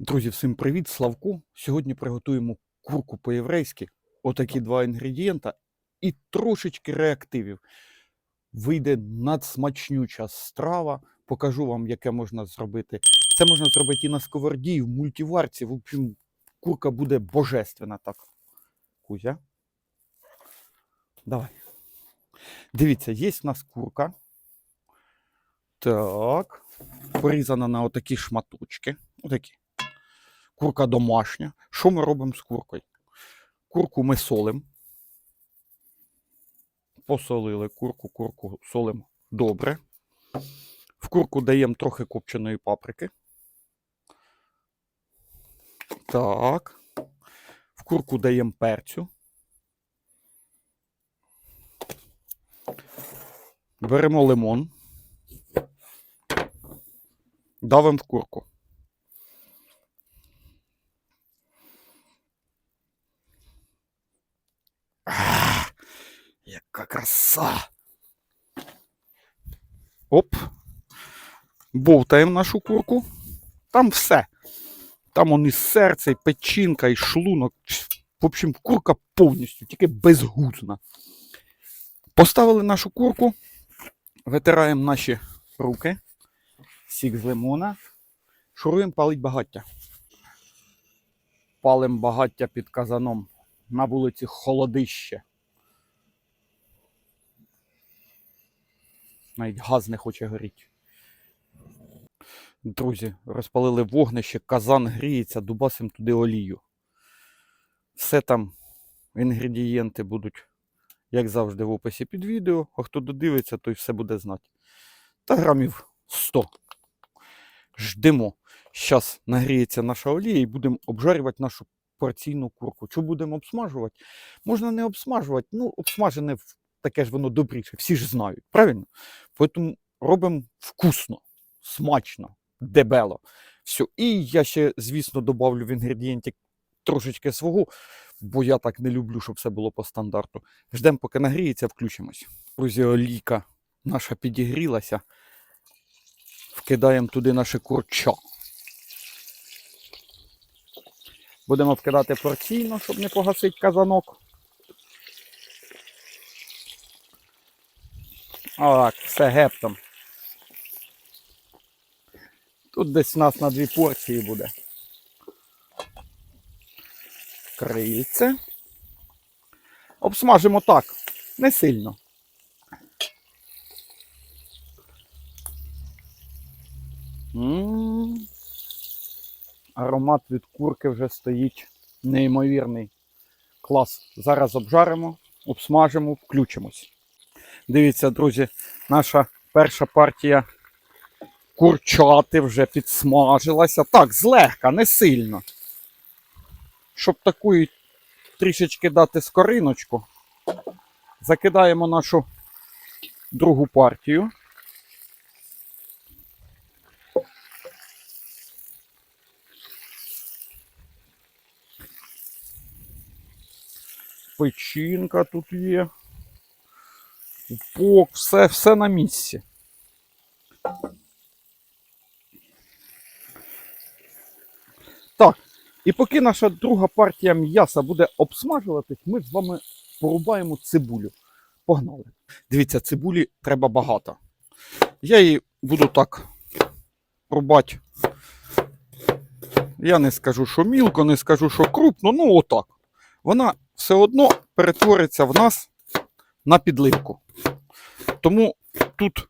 Друзі, всім привіт, Славку. Сьогодні приготуємо курку по-єврейськи. Отакі два інгредієнта і трошечки реактивів. Вийде надсмачнюча страва. Покажу вам, яке можна зробити. Це можна зробити і на сковороді, і в мультиварці. В общем, курка буде божественна так. Кузя. Давай. Дивіться, є в нас курка. Так. Порізана на отакі шматочки. Отакі курка домашня. Що ми робимо з куркою? Курку ми солимо. Посолили курку, курку солимо добре. В курку даємо трохи копченої паприки. Так. В курку даємо перцю. Беремо лимон. Давимо в курку. Яка краса. Оп. Бовтаємо нашу курку. Там все. Там он і серце, і печінка, і шлунок. В общем, курка повністю, тільки безгузна. Поставили нашу курку, витираємо наші руки, сік з лимона, шуруємо палить багаття. Палимо багаття під казаном на вулиці холодище. Навіть газ не хоче горіти. Друзі, розпалили вогнище, казан гріється, дубасимо туди олію. Все там інгредієнти будуть, як завжди, в описі під відео. А хто додивиться, той все буде знати. Та грамів 100. Ждемо. Зараз нагріється наша олія і будемо обжарювати нашу порційну курку. Що будемо обсмажувати? Можна не обсмажувати, ну, обсмажене таке ж воно добріше, всі ж знають, правильно? Тому робимо вкусно, смачно, дебело. Все. І я ще, звісно, додавлю в інгредієнті трошечки свого, бо я так не люблю, щоб все було по стандарту. Ждемо, поки нагріється, включимось. Друзі, олійка наша підігрілася. Вкидаємо туди наше курча. Будемо вкидати порційно, щоб не погасити казанок. Так, все гептом. Тут десь у нас на дві порції буде. Крильце. Обсмажимо так, не сильно. Аромат від курки вже стоїть неймовірний. Клас. Зараз обжаримо, обсмажимо, включимось. Дивіться, друзі, наша перша партія курчати вже підсмажилася. Так, злегка, не сильно. Щоб таку трішечки дати скориночку, закидаємо нашу другу партію. Печінка тут є. Пупок, все, все на місці. Так, і поки наша друга партія м'яса буде обсмажуватись, ми з вами порубаємо цибулю. Погнали. Дивіться, цибулі треба багато. Я її буду так рубати. Я не скажу, що мілко, не скажу, що крупно, ну отак. Вона все одно перетвориться в нас на підливку. Тому тут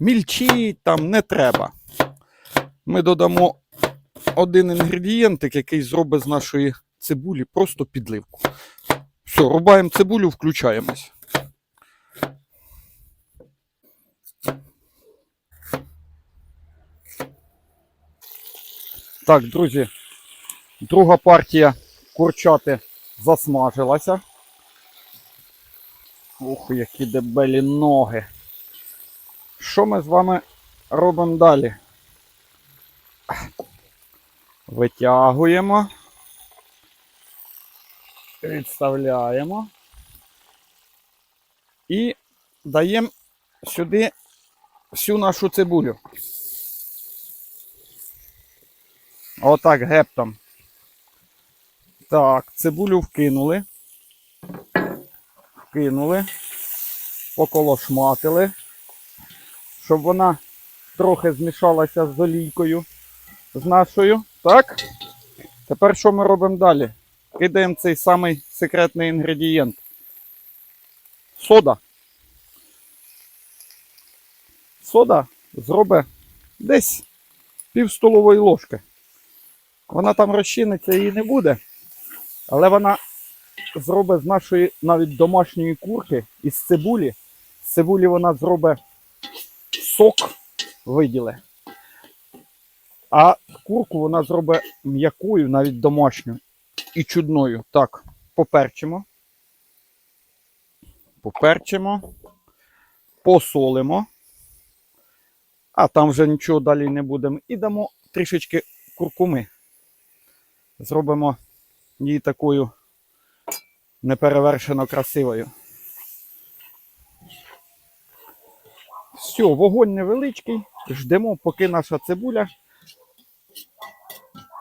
мільчі там не треба. Ми додамо один інгредієнтик, який зробить з нашої цибулі просто підливку. Все, рубаємо цибулю, включаємось. Так, друзі, друга партія курчати засмажилася. Ух, які дебелі ноги. Що ми з вами робимо далі? Витягуємо. Відставляємо. І даємо сюди всю нашу цибулю. Отак гептом. Так, цибулю вкинули. Вкинули. Поколошматили. Щоб вона трохи змішалася з олійкою з нашою. Так. Тепер що ми робимо далі? Кидаємо цей самий секретний інгредієнт. Сода. Сода зробить десь пів столової ложки. Вона там розчиниться її не буде, але вона зробить з нашої навіть домашньої курки із цибулі. З цибулі вона зробить сок виділе. А курку вона зробить м'якою, навіть домашню і чудною. Так, поперчимо. Поперчимо. Посолимо. А там вже нічого далі не будемо. І дамо трішечки куркуми. Зробимо її такою неперевершено красивою. Все, вогонь невеличкий. Ждемо, поки наша цибуля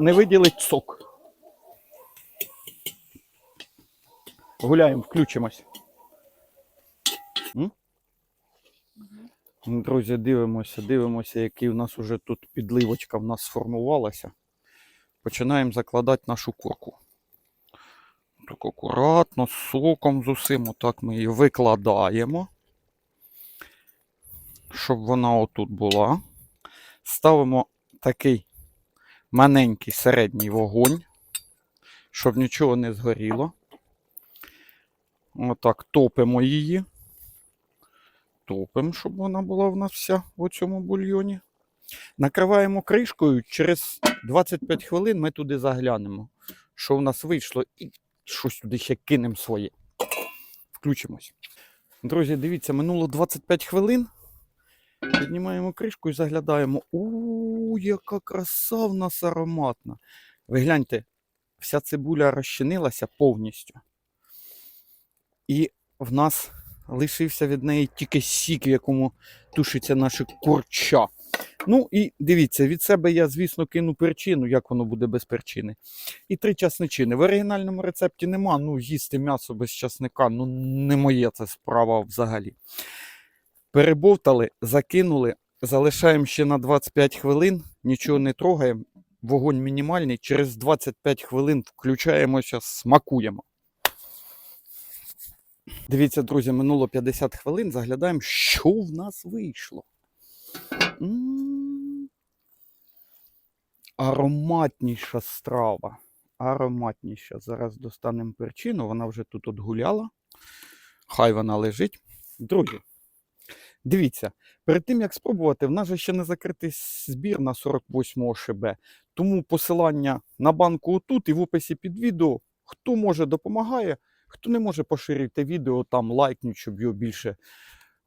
не виділить сок. Гуляємо, включимось. М? Друзі, дивимося, дивимося, який у нас уже тут підливочка в нас сформувалася. Починаємо закладати нашу курку. Так акуратно, з соком з усім. Отак ми її викладаємо. Щоб вона отут була. Ставимо такий маленький середній вогонь, щоб нічого не згоріло. Отак топимо її. Топимо, щоб вона була в нас вся в цьому бульйоні. Накриваємо кришкою, через 25 хвилин ми туди заглянемо, що в нас вийшло, і щось туди ще кинемо своє. Включимось. Друзі, дивіться, минуло 25 хвилин. Піднімаємо кришку і заглядаємо. У, яка краса в нас ароматна. Ви гляньте, вся цибуля розчинилася повністю. І в нас лишився від неї тільки сік, в якому тушиться наше курча. Ну і дивіться, від себе я, звісно, кину перчину, як воно буде без перчини. І три часничини. В оригінальному рецепті нема. Ну, їсти м'ясо без часника, ну не моє це справа взагалі. Перебовтали, закинули, залишаємо ще на 25 хвилин, нічого не трогаємо. Вогонь мінімальний. Через 25 хвилин включаємося, смакуємо. Дивіться, друзі, минуло 50 хвилин. Заглядаємо, що в нас вийшло. Ароматніша страва. Ароматніша. Зараз достанемо перчину, вона вже тут отгуляла. Хай вона лежить. Друзі, дивіться, перед тим як спробувати, в нас же ще не закритий збір на 48 ШБ. Тому посилання на банку отут і в описі під відео. Хто може допомагає, хто не може поширюйте відео, там лайкнуть, щоб його більше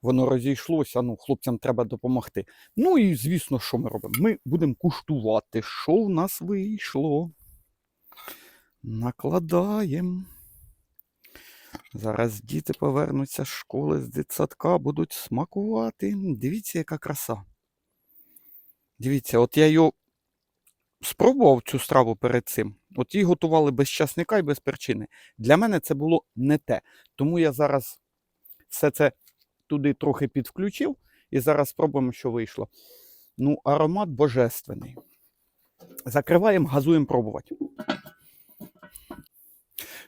воно розійшлося. Ну, хлопцям треба допомогти. Ну і звісно, що ми робимо? Ми будемо куштувати, що в нас вийшло. Накладаємо. Зараз діти повернуться з школи, з дитсадка, будуть смакувати. Дивіться, яка краса. Дивіться, от я його спробував цю страву перед цим. От її готували без часника і без перчини. Для мене це було не те. Тому я зараз все це туди трохи підвключив і зараз спробуємо, що вийшло. Ну, аромат божественний. Закриваємо, газуємо пробувати.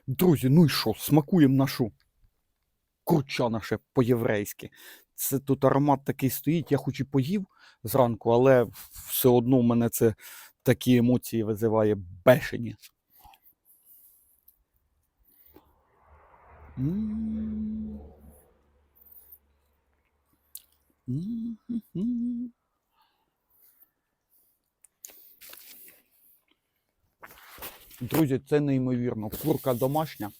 Друзі, ну і що? Смакуємо нашу курча наше по-єврейськи. Це тут аромат такий стоїть, я хоч і поїв зранку, але все одно в мене це такі емоції визиває бешені. М-м-м. Друзі, це неймовірно. Курка домашня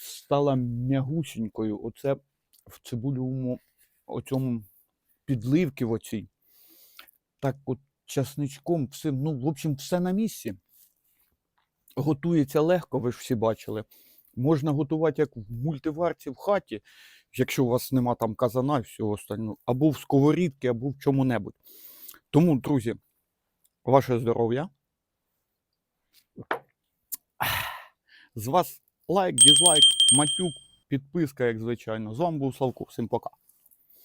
стала м'ягусінькою. Оце в цибульовому оцьому підливки в оцій. Так от часничком, все, ну, в общем, все на місці. Готується легко, ви ж всі бачили. Можна готувати як в мультиварці в хаті, якщо у вас нема там казана і всього остального, або в сковорідки, або в чому-небудь. Тому, друзі, ваше здоров'я. З вас лайк, дізлайк, матюк, підписка, як звичайно. З вами був Славко. Всім пока.